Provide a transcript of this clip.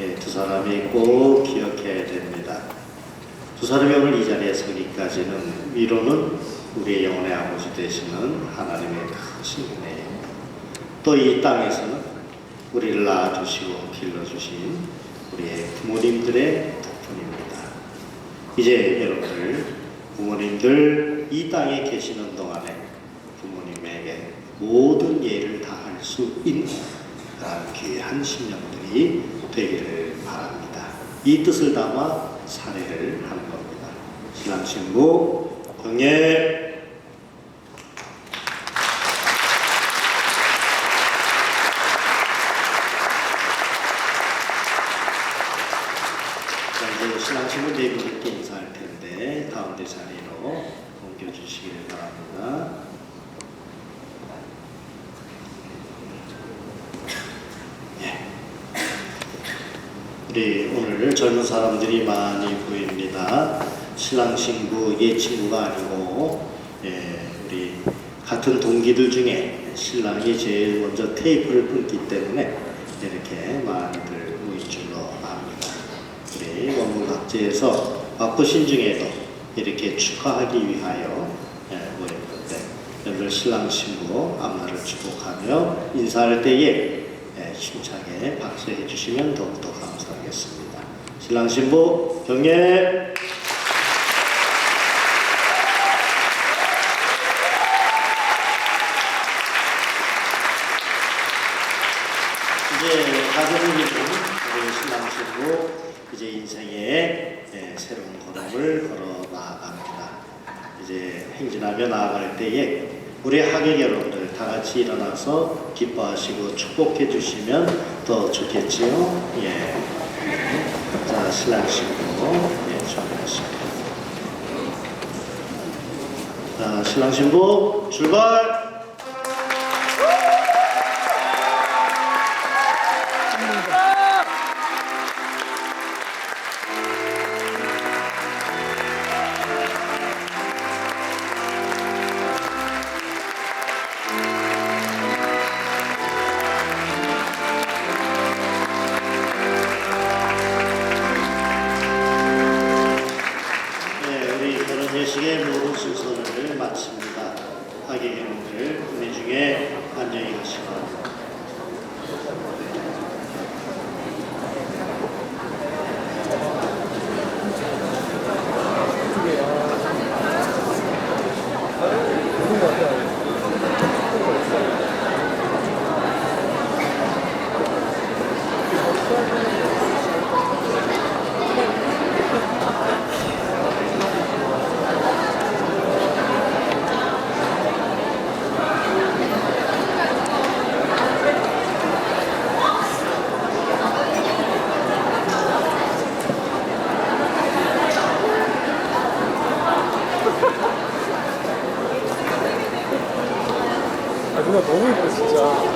예, 두 사람이 꼭 기억해야 됩니다. 두 사람이 오늘 이 자리에 서기까지는 위로는 우리의 영혼의 아버지 되시는 하나님의 크신 은혜예요. 또 이 땅에서는 우리를 낳아주시고 길러주신 우리의 부모님들의 덕분입니다. 이제 여러분들 부모님들 이 땅에 계시는 동안에 부모님에게 모든 예를 다 할 수 있는 그런 귀한 신령들이 되기를 바랍니다. 이 뜻을 담아 사례를 하는 겁니다. 신랑 신부 경례 자, 이제 신랑 신부 네 분께 인사할 텐데 가운데 자리로 옮겨주시길 바랍니다. 우리 오늘 젊은 사람들이 많이 보입니다. 신랑 신부 옛 친구가 아니고 예, 우리 같은 동기들 중에 신랑이 제일 먼저 테이프를 끊기 때문에 이렇게 많이들 모인 줄로 압니다. 우리 원문각제에서 바쁘신 중에도 이렇게 축하하기 위하여 예, 모였는데 여러분 신랑 신부 앞날을 축복하며 인사할 때에 예, 힘차게 박수해 주시면 더욱더 감사하겠습니다. 신랑 신부 경례 이제 가정이 좀 우리 신랑 신부 이제 인생의 예, 새로운 걸음을 걸어 나아갑니다. 이제 행진하며 나아갈 때에 우리 하객 여러분들 다 같이 일어나서 기뻐하시고 축복해 주시면 더 좋겠지요. 예. 자, 신랑 신부 예, 준비하시고. 자, 신랑 신부 출발. 예식의 모든 순서를 마칩니다. 하객 여러분들 우리 중에 안녕히 가시고 누나 너무 이뻐 진짜.